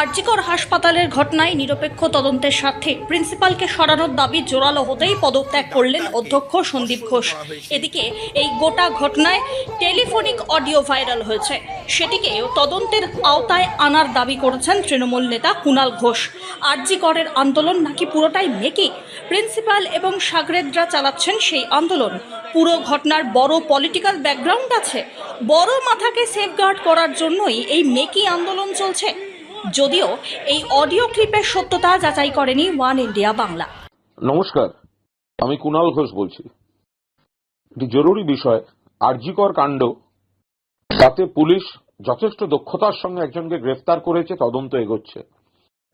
আরজিকর হাসপাতালের ঘটনায় নিরপেক্ষ তদন্তের স্বার্থে প্রিন্সিপালকে সরানোর দাবি জোরালো হতেই পদত্যাগ করলেন অধ্যক্ষ সন্দীপ ঘোষ। এদিকে এই গোটা ঘটনায় টেলিফোনিক অডিও ভাইরাল হয়েছে। সেটিকে তদন্তের আওতায় আনার দাবি করেছেন তৃণমূল নেতা কুণাল ঘোষ। আরজিকরের আন্দোলন নাকি পুরোটাই মেকি প্রিন্সিপাল এবং সাগরেদরা চালাচ্ছেন সেই আন্দোলন। পুরো ঘটনার বড় পলিটিক্যাল ব্যাকগ্রাউন্ড আছে। বড় মাথাকে সেফগার্ড করার জন্যই এই মেকি আন্দোলন চলছে। যদিও এই অডিও ক্লিপের সত্যতা যাচাই করেনি ওয়ান ইন্ডিয়া বাংলা। নমস্কার, আমি কুণাল ঘোষ বলছি। একটি জরুরি বিষয়, আরজিকর কাণ্ড। তাতে পুলিশ যথেষ্ট দক্ষতার সঙ্গে একজনকে গ্রেফতার করেছে, তদন্ত এগোচ্ছে।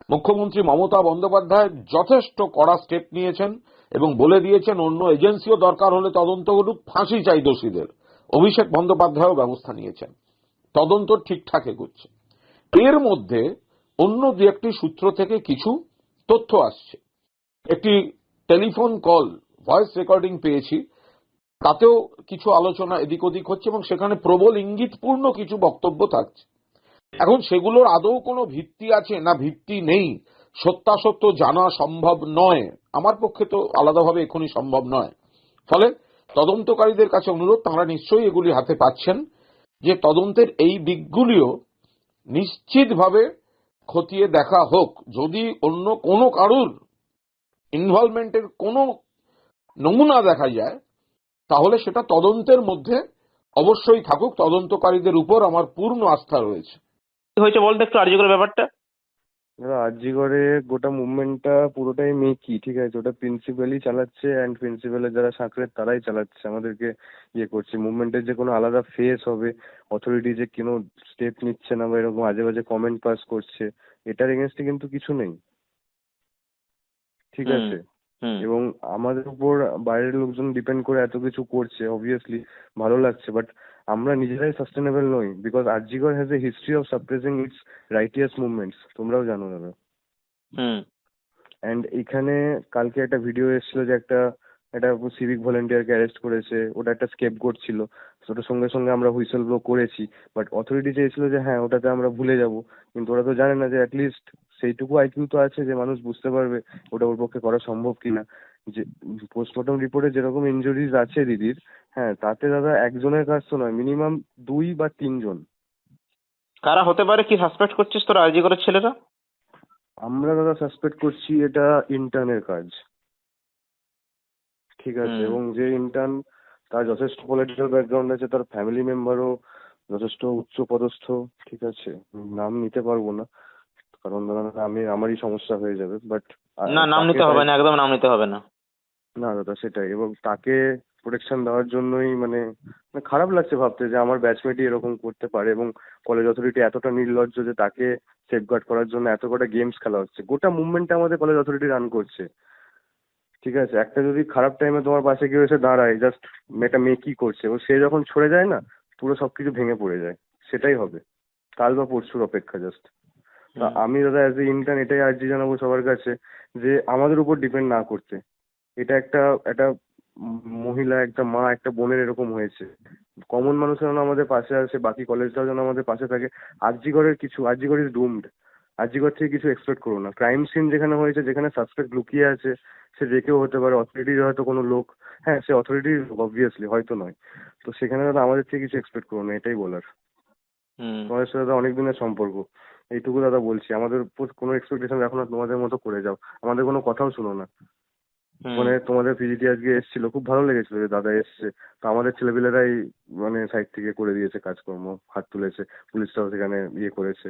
মুখ্যমন্ত্রী মমতা বন্দ্যোপাধ্যায় যথেষ্ট কড়া স্টেপ নিয়েছেন এবং বলে দিয়েছেন অন্য এজেন্সিও দরকার হলে তদন্ত করুক, ফাঁসি চাই দোষীদের। অভিষেক বন্দ্যোপাধ্যায়ও ব্যবস্থা নিয়েছেন। তদন্ত ঠিকঠাক এগোচ্ছে। এর মধ্যে অন্য দু একটি সূত্র থেকে কিছু তথ্য আসছে। একটি টেলিফোন কল, ভয়েস রেকর্ডিং পেয়েছি। তাতেও কিছু আলোচনা এদিক ওদিক হচ্ছে এবং সেখানে প্রবল ইঙ্গিতপূর্ণ কিছু বক্তব্য থাকছে। এখন সেগুলোর আদৌ কোনো ভিত্তি আছে না ভিত্তি নেই, সত্যাসত্য জানা সম্ভব নয়। আমার পক্ষে তো আলাদাভাবে এখনই সম্ভব নয়। ফলে তদন্তকারীদের কাছে অনুরোধ, তাঁরা নিশ্চয়ই এগুলি হাতে পাচ্ছেন যে তদন্তের এই দিকগুলিও নিশ্চিতভাবে খতিয়ে দেখা হোক, যদি অন্য কোনো কারুর ইনভলভমেন্টের কোনো নমুনা দেখা যায়, তাহলে সেটা তদন্তের মধ্যে অবশ্যই থাকুক। তদন্তকারীদের উপর আমার পূর্ণ আস্থা রয়েছে। হয়েছে বলতো একটু আর্যকর ব্যাপারটা? দাদা আরজিগড়ে গোটা মুভমেন্টটা পুরোটাই মেকি ঠিক আছে? ওটা প্রিন্সিপালই চালাচ্ছে অ্যান্ড প্রিন্সিপালের যারা সাঁকড়ের তারাই চালাচ্ছে। আমাদেরকে ইয়ে করছে। মুভমেন্টের যে কোনো আলাদা ফেস হবে অথরিটি যে কোনো স্টেপ নিচ্ছে না বা এরকম আজে বাজে কমেন্ট পাস করছে এটার এগেনস্টে কিন্তু কিছু নেই। ঠিক আছে? এবং আমাদের উপর বাইরের লোকজন ডিপেন্ড করে এত কিছু করছে অবভিয়াসলি ভালো লাগছে বাট আমরা নিজেরাই সাস্টেনেবল নই because আরজিগড় has a history of suppressing its righteous movements তোমরাও জানো দাদা। হুম। অ্যান্ড এখানে কালকে একটা ভিডিও এসেছিল যে একটা একটা সিভিক ভলেন্টিয়ারকে অ্যারেস্ট করেছে ওটা একটা স্কেপ গোট ছিল। ওটার সঙ্গে সঙ্গে আমরা হুইসেল ব্লো করেছি। বাট অথরিটি চেয়েছিল যে হ্যাঁ ওটাতে আমরা ভুলে যাব। কিন্তু ওরা তো জানে না যে অ্যাটলিস্ট সেইটুকু আইকিউ তো আছে যে মানুষ বুঝতে পারবে ওটা ওর পক্ষে করা সম্ভব কিনা। যে পোস্টমর্টম রিপোর্টে যেরকম ইনজুরিজ আছে দিদির হ্যাঁ তাতে দাদা একজনের কাজ তো নয় মিনিমাম দুই বা তিনজন। কারা হতে পারে? কি সাসপেক্ট করছিস তোর? আরজি করার ছেলেরা? আমরা দাদা সাসপেক্ট করছি এটা ইন্টার্নের কাজ। ঠিক আছে এবং যে ইন্টার্ন তার যথেষ্ট পলিটিক্যাল ব্যাকগ্রাউন্ড আছে তার ফ্যামিলি মেম্বারও যথেষ্ট উচ্চ পদস্থ ঠিক আছে। নাম নিতে পারব না কারণ আমি আমারই সমস্যা হয়ে যাবে বাট না নাম নিতে হবে না একদম নাম নিতে হবে না। না দাদা সেটাই এবং তাকে প্রোটেকশন দেওয়ার জন্যই মানে মানে খারাপ লাগছে ভাবতে যে আমার ব্যাচমেটই এরকম করতে পারে এবং কলেজ অথরিটি এতটা নির্লজ্জ যে তাকে সেফগার্ড করার জন্য এত কটা গেমস খেলা হচ্ছে। গোটা মুভমেন্টটা আমাদের কলেজ অথরিটি রান করছে। ঠিক আছে একটা যদি খারাপ টাইমে তোমার পাশে কেউ এসে দাঁড়ায় জাস্ট মেয়েটা মেয়ে কি করছে? ও সে যখন ছড়ে যায় না পুরো সবকিছু ভেঙে পড়ে যায়। সেটাই হবে। কাল বা পরশুর অপেক্ষা জাস্ট তা আমি দাদা অ্যাজ এ ইন্টার্ন এটাই আর্জি জানাব সবার কাছে যে আমাদের উপর ডিপেন্ড না করতে। এটা একটা একটা মহিলা একটা মা একটা বোনের এরকম হয়েছে। কমন মানুষের যেন আমাদের পাশে আসে বাকি কলেজটাও যেন আমাদের পাশে থাকে। আরজিগড়ের কিছু আর আরজিগড় ইজ ডুমড আরজিগড় থেকে কিছু এক্সপেক্ট করো না। ক্রাইম সিন যেখানে হয়েছে যেখানে সাসপেক্ট লুকিয়ে আছে সে যে কেউ হতে পারে অথরিটির হয়তো কোনো লোক। হ্যাঁ সে অথরিটির অবভিয়াসলি হয়তো নয়। তো সেখানে দাদা আমাদের থেকে কিছু এক্সপেক্ট করো না এটাই বলার। তোমাদের সাথে দাদা অনেক দিনের সম্পর্ক। এইটুকু দাদা বলছি। আমাদের উপর কোনো এক্সপেকটেশন রাখো না তোমাদের মতো করে যাও। আমাদের কোনো কথাও শুনো না। মানে তোমাদের পিজিটি আজকে এসেছিল খুব ভালো লেগেছিল যে দাদা এসছে। তো আমাদের ছেলেপিলেরাই মানে সাইড থেকে করে দিয়েছে কাজকর্ম হাত তুলেছে পুলিশটাও সেখানে ইয়ে করেছে।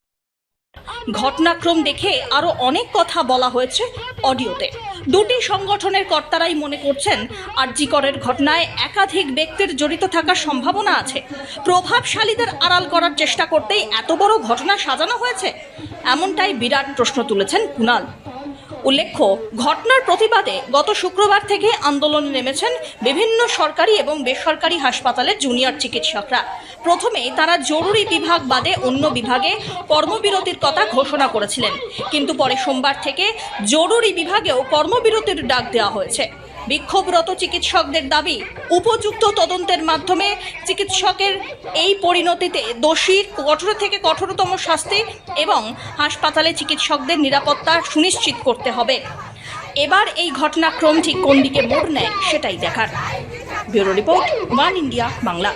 ঘটনাক্রম দেখে আরও অনেক কথা বলা হয়েছে অডিওতে। দুটি সংগঠনের কর্তারাই মনে করছেন, আরজিকরের ঘটনায় একাধিক ব্যক্তির জড়িত থাকার সম্ভাবনা আছে। প্রভাবশালীদের আড়াল করার চেষ্টা করতেই এত বড় ঘটনা সাজানো হয়েছে? এমনটাই বিরাট প্রশ্ন তুলেছেন কুণাল। উল্লেখ্য, ঘটনার প্রতিবাদে গত শুক্রবার থেকে আন্দোলনে নেমেছেন বিভিন্ন সরকারি এবং বেসরকারি হাসপাতালের জুনিয়র চিকিৎসকরা। প্রথমে তারা জরুরি বিভাগ বাদে অন্য বিভাগে কর্মবিরতির কথা ঘোষণা করেছিলেন। কিন্তু পরে সোমবার থেকে জরুরি বিভাগেও কর্মবিরতির ডাক দেওয়া হয়েছে। বিক্ষোভরত চিকিৎসকদের দাবি, উপযুক্ত তদন্তের মাধ্যমে চিকিৎসকের এই পরিণতিতে দোষীর কঠোর থেকে কঠোরতম শাস্তি এবং হাসপাতালে চিকিৎসকদের নিরাপত্তা সুনিশ্চিত করতে হবে। এবার এই ঘটনাক্রম ঠিক কোন দিকে মোড় নেয় সেটাই দেখার। Bureau report, one India, Bangla.